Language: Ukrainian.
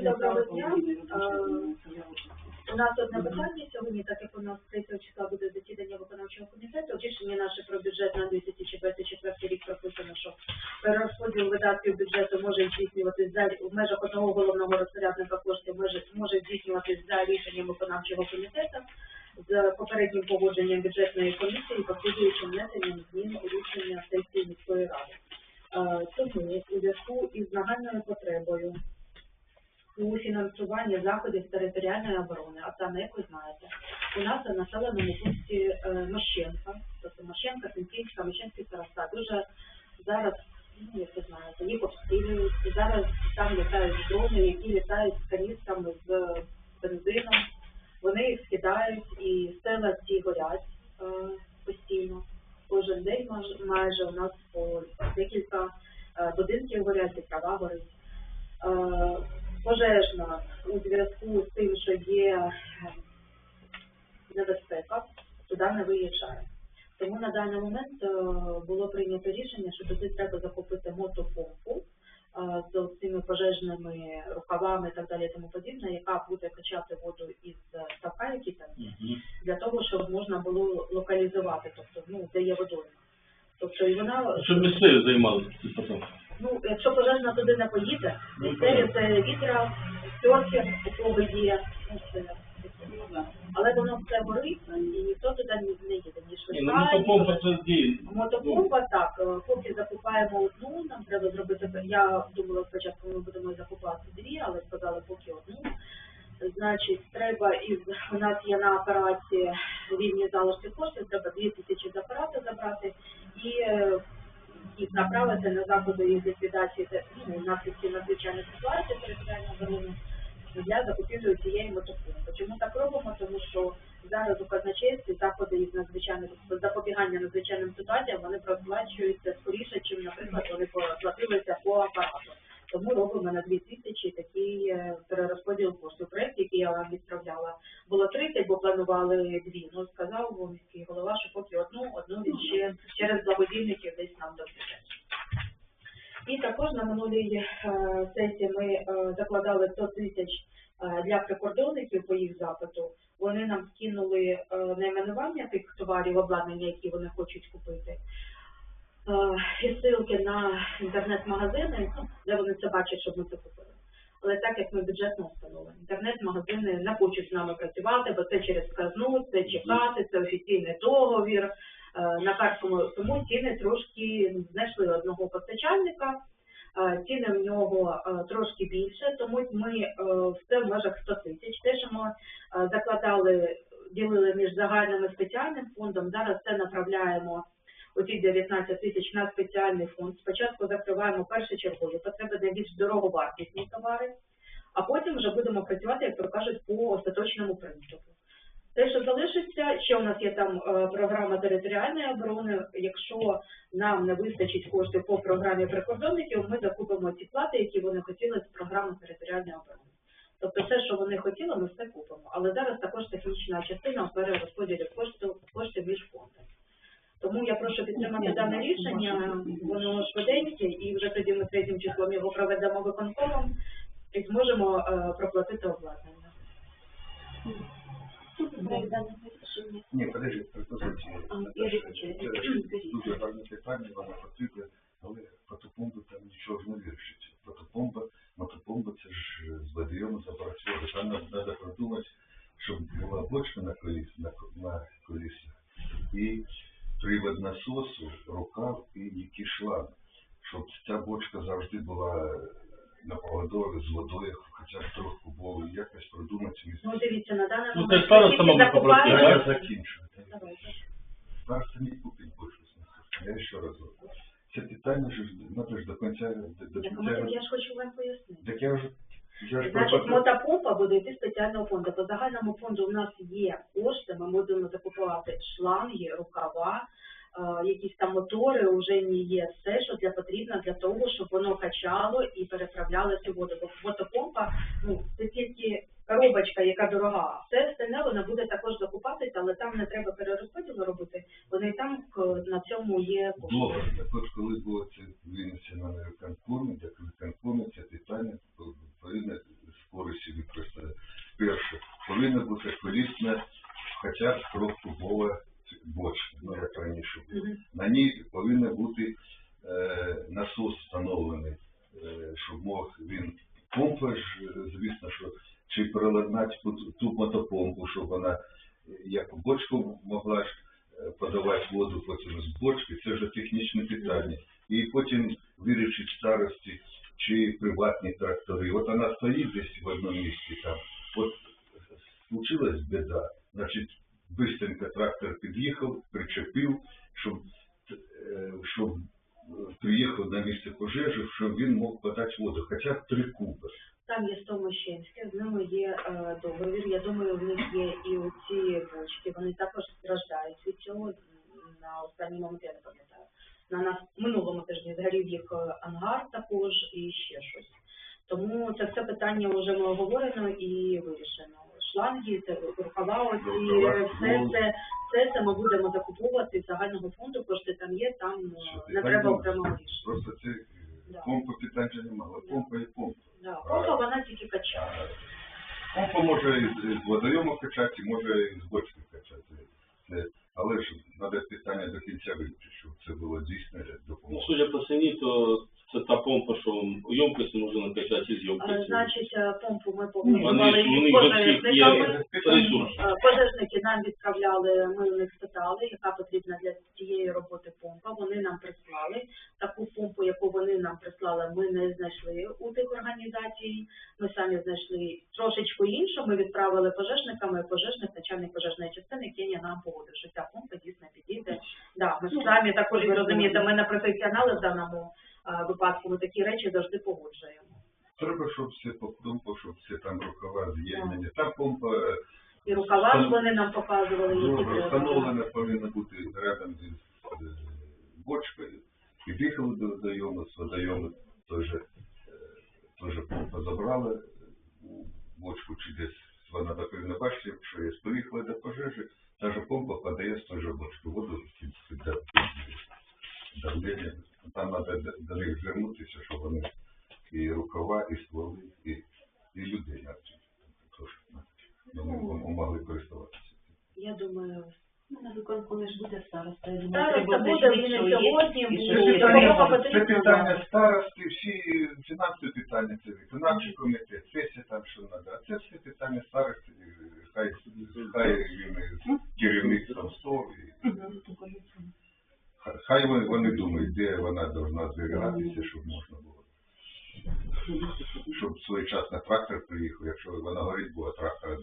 Доброго дня. Е, У нас одне питання сьогодні, так як у нас 3 числа буде засідання виконавчого комітету, рішення наше про бюджет на 2024 рік прописано, що перерозподіл видатків бюджету може здійснюватись за в межах одного головного розпорядника коштів може, може здійснюватись за рішенням виконавчого комітету з попереднім погодженням бюджетної комісії, послідуючим внесенням змін у рішення сесії міської ради. Е, Тому у зв'язку із нагальною потребою у фінансуванні заходів територіальної оборони, а саме, як ви знаєте, у нас у населеному пункті е, Мощенка, тобто Мощенка, Сенківська, Мощенський староста, дуже зараз, ну, як ви знаєте, їх обстрілюють, і зараз там літають дрони, які літають з каністрами з бензином, вони їх скидають і села ці горять е, постійно. Кожен день майже у нас по декілька е, будинків горять, і трава горить. Що є е, небезпека, туди не виїжджає. Тому на даний момент е, було прийнято рішення, що туди треба закупити мотопомпу е, з цими пожежними рукавами і так далі тому подібне, яка буде качати воду із ставка, який там є, для того, щоб можна було локалізувати, тобто ну, де є водойма. Тобто і вона Щоб місцеві займалися потім. Ну, якщо пожежна туди не поїде, місцеві це вітра, серфер, у кого є, ну. Але воно все горить, і ніхто туди не, їде. Ні Ні, ну мотопомпа так, е, поки закупаємо одну, нам треба зробити, я думала спочатку ми будемо закупати дві, але сказали поки одну. Значить, треба із, у нас є на апараті рівні залишки коштів, треба дві тисячі з апарату забрати і їх направити на заходи із ліквідації та наслідки надзвичайної ситуацій територіальної оборони для закупівлі цієї мотопомпи. Чому так робимо? Тому що зараз у казначействі заходи із надзвичайних запобігання надзвичайним ситуаціям вони проплачуються скоріше, чим, наприклад, вони платилися по апарату. Тому робимо на 2 тисячі такий е, перерозподіл коштів. Проєкт, який я вам відправляла, було 30, бо планували дві. Ну, сказав міський голова, що поки одну, одну він ще через благодійників десь нам допоможе. І також на минулій е, сесії ми е, закладали 100 тисяч для прикордонників по їх запиту. Вони нам скинули найменування тих товарів, обладнання, які вони хочуть купити. Е, на інтернет-магазини, ну, де вони це бачать, щоб ми це купили. Але так як ми бюджетна установа, інтернет-магазини не хочуть з нами працювати, бо це через казну, це чекати, це офіційний договір. Е, На карткому тому ціни трошки знайшли одного постачальника. Е, Ціни в нього трошки більше, тому ми все в межах 100 тисяч. Те, що ми закладали, ділили між загальним і спеціальним фондом, зараз це направляємо оці 19 тисяч на спеціальний фонд. Спочатку закриваємо першочергові потреби найбільш дороговартісні товари, а потім вже будемо працювати, як то кажуть, по остаточному принципу. Те, що залишиться, ще у нас є там е, програма територіальної оборони. Якщо нам не вистачить коштів по програмі прикордонників, ми закупимо ці плати, які вони хотіли з програми територіальної оборони. Тобто все, що вони хотіли, ми все купимо. Але зараз також технічна частина у перерозподілі коштів, коштів між фондами. Тому я прошу підтримати дане рішення, воно швиденьке, і вже тоді ми третім числом його проведемо виконкомом і зможемо е, проплатити обладнання. Ні, подожди, пропозиція. Дуже гарне питання, воно потрібна, але фотопомпи там нічого ж не вирішиться. Фотопомпа, мотопомпа, це ж з водієм запрацювати. Там нам треба продумати, щоб була бочка на коліс, на, ко- на колісах, і привод насосу, рукав і який шланг, щоб ця бочка завжди була на поводові з водою, хоча б трохи кубовою, якось продумати. Ну, дивіться, на даний Ну, момент це Я так? закінчую. Давайте. Зараз не купить більше Я ще раз говорю. Це питання ж надо ж до кінця до, до Так, кінця. я ж хочу вам пояснити. Так я вже я ж Значить, пропоную- мотопомпа буде йти з спеціального фонду. По загальному фонду у нас є кошти, ми будемо закупувати шланги, рукава, якісь там мотори, вже не є все, що для потрібно для того, щоб воно качало і переправляло цю воду. Бо мотопомпа, ну, це тільки коробочка, яка дорога. Все остальне вона буде також закупатися, але там не треба перерозподілу робити. Вони там е, на цьому є. Добре, так от коли було це винесено на виконкомі, так виконкомі це питання повинно ось він. Перше, повинна бути колісна, хоча б трьохкубова бочка, ну як раніше було. Мгм. На ній повинен бути е, насос встановлений, е, щоб мог він помпа е, звісно, що чи переладнати ту, мотопомпу, щоб вона е, як бочку могла ж подавати воду потім з бочки, це вже технічне питання. І потім вирішить старості чи приватні трактори. От вона стоїть десь в одному місці там. От случилась біда, значить, бистренько трактор під'їхав, причепив, щоб, щоб приїхав на місце пожежі, щоб він мог подати воду, хоча б три куби. Там є Стомощенське, з ними є е, договір. Я думаю, в них є і оці бочки. Вони також страждають від цього. На останній момент я не пам'ятаю. На нас минулому тижні згорів їх е, ангар також і ще щось. Тому це все питання вже ми оговорено і вирішено. Шланги, це рукава, оці, Рукава, все ну. це, все це ми будемо закуповувати з загального фонду. Кошти там є, там е, не треба окремого рішення. Просто це Да. помпа питань же немає, але помпа і помпа. Да. Помпа вона тільки качає. Помпа може і з- водойому качати, може і з бочки качати. Це, але ж треба питання до кінця вивчити, щоб це було дійсно Ну, судя по ціні, то це та помпа, що ємкості можна накачати із Е, ємкості. Значить, е, помпу ми є пожежниками. ресурс. Е, Пожежники нам відправляли, ми у них спитали, яка потрібна для цієї роботи помпа. Вони нам прислали. Таку помпу, яку вони нам прислали, ми не знайшли у тих організацій. Ми самі знайшли трошечку іншу. Ми відправили пожежниками. Пожежник, начальник пожежної частини Кенія нам погодив, що ця помпа дійсно підійде. Да, ми самі також ви розумієте, ми не професіонали в даному е, випадку. Ми такі речі завжди погоджуємо. Треба, щоб все по помпу, щоб все там рукава з'єднані. Та помпа е, І рукава ж вони нам показували, добре встановлена повинна бути рядом зі з бочкою. Під'їхали до водойому, з водойому е, же помпа забрали у бочку чи десь вона повинна бачити, що є. Приїхали до пожежі, та же помпа подає з той же бочки воду давлення. Там треба до, них звернутися, щоб вони і рукава, і стволи, і, і людей навчити. Тож, ну, могли користуватися. Я думаю, Ну, на виконку не ж буде староста. Я думаю, староста треба буде, він і сьогодні буде. Це питання, це старости, всі фінансові питання, це виконавчий комітет, сесія там що треба. А це всі питання старости, і хай, хай він із керівництвом стов, і. Хай- вони, вони думають, де вона повинна зберігатися, щоб можна було. Щоб своєчасно трактор приїхав, якщо вона горить, було трактора,